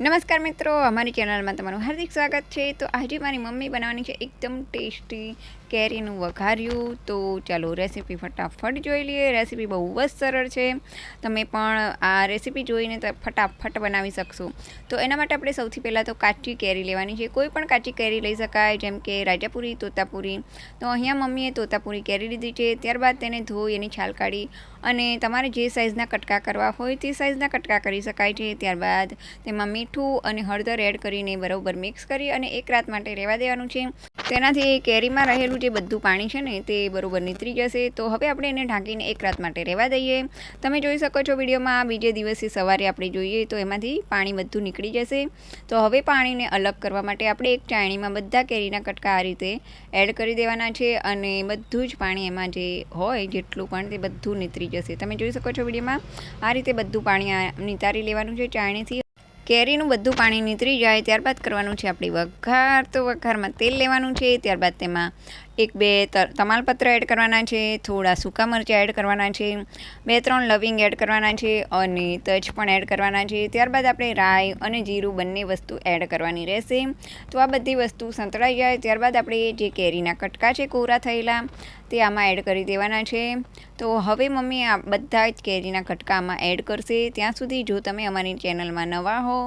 નમસ્કાર મિત્રો, અમારી ચેનલમાં તમારું હાર્દિક સ્વાગત છે. તો આજે મારી મમ્મી બનાવવાની છે એકદમ ટેસ્ટી કેરીનું વઘાર્યું. તો ચાલો રેસીપી ફટાફટ જોઈ લઈએ. રેસીપી બહુ જ સરળ છે. તમે પણ આ રેસીપી જોઈને ફટાફટ બનાવી શકશો. તો એના માટે આપણે સૌથી પહેલાં તો કાચી કેરી લેવાની છે. કોઈ પણ કાચી કેરી લઈ શકાય, જેમ કે રાજાપુરી, તોતાપુરી. તો અહીંયા મમ્મીએ તોતાપુરી કેરી લીધી છે. ત્યારબાદ તેને ધોઈ એની છાલ કાઢી અને તમારે જે સાઇઝના કટકા કરવા હોય તે સાઇઝના કટકા કરી શકાય છે. ત્યારબાદ તેમાં મીઠું અને હળદર એડ કરીને બરાબર મિક્સ કરી અને એક રાત માટે રહેવા દેવાનું છે. તેનાથી કેરીમાં રહેલું જે બધું પાણી છે ને, તે બરાબર નીતરી જશે. તો હવે આપણે એને ઢાંકીને એક રાત માટે રહેવા દઈએ. તમે જોઈ શકો છો વિડીયોમાં બીજે દિવસે સવારે આપણે જોઈએ તો એમાંથી પાણી બધું નીકળી જશે. તો હવે પાણીને અલગ કરવા માટે આપણે એક ચાણીમાં બધા કેરીના કટકા આ રીતે એડ કરી દેવાના છે અને બધું જ પાણી એમાં જે હોય, જેટલું પણ તે બધું નીતરી જશે. તમે જોઈ શકો છો વિડીયોમાં આ રીતે બધું પાણી નિતારી લેવાનું છે ચાણીથી કેરીનું બધું પાણી નીતરી જાય ત્યારબાદ કરવાનું છે આપણી વઘાર. તો વઘારમાં તેલ લેવાનું છે, ત્યારબાદ તેમાં એક, બે તમાલપત્ર એડ કરવાના છે, થોડા સૂકા મરચાં એડ કરવાના છે, બે, ત્રણ લવિંગ એડ કરવાના છે અને તજ પણ એડ કરવાના છે. ત્યારબાદ આપણે રાઈ અને જીરું બંને વસ્તુ એડ કરવાની રહેશે. તો આ બધી વસ્તુ સંતળાઈ જાય. ત્યારબાદ આપણે જે કેરીના કટકા છે, કોરા થયેલા, તે આમાં એડ કરી દેવાના છે. તો હવે મમ્મી આ બધા જ કેરીના કટકા આમાં એડ કરશે. ત્યાં સુધી જો તમે અમારી ચેનલમાં નવા હો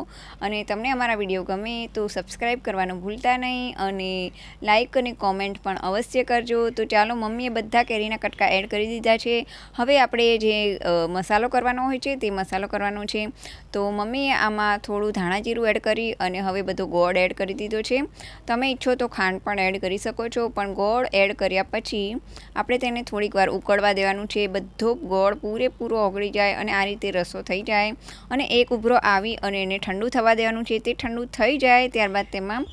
અને તમને અમારા વીડિયો ગમે તો સબસ્ક્રાઈબ કરવાનું ભૂલતા નહીં અને લાઇક અને કોમેન્ટ પણ અવશ્ય કરજો, તો ચાલો મમ્મીએ બધા કેરીના કટકા એડ કરી દીધા છે. હવે આપણે જે મસાલો કરવાનો હોય છે તે મસાલો કરવાનો છે. તો મમ્મીએ આમાં થોડું ધાણા જીરું એડ કરી અને હવે બધો ગોળ એડ કરી દીધો છે. તમે ઈચ્છો તો ખાંડ પણ એડ કરી શકો છો, પણ ગોળ એડ કર્યા પછી આપણે તેને થોડીક વાર ઉકળવા દેવાનું છે. બધો ગોળ પૂરેપૂરો ઓગળી જાય અને આ રીતે રસો થઈ જાય અને એક ઉભરો આવી અને એને ઠંડુ થવા દેવાનું છે. તે ઠંડુ થઈ જાય ત્યારબાદ તેમાં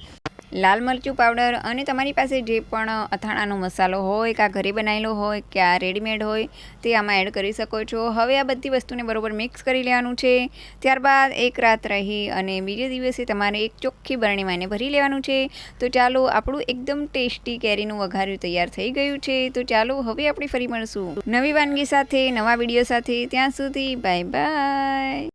લાલ મરચું પાવડર અને તમારી પાસે જે પણ અથાણાનો મસાલો હોય કે ઘરે બનાવેલો હોય કે આ રેડીમેડ હોય તે આમાં એડ કરી શકો છો. હવે આ બધી વસ્તુને બરાબર મિક્સ કરી લેવાનું છે. ત્યારબાદ એક રાત રહી અને બીજે દિવસે તમારે એક ચોખ્ખી બરણીમાં એને ભરી લેવાનું છે. તો ચાલો આપણું એકદમ ટેસ્ટી કેરીનું વઘાર્યું તૈયાર થઈ ગયું છે. તો ચાલો હવે આપણે ફરી મળશું નવી વાનગી સાથે, નવા વીડિયો સાથે. ત્યાં સુધી બાય બાય.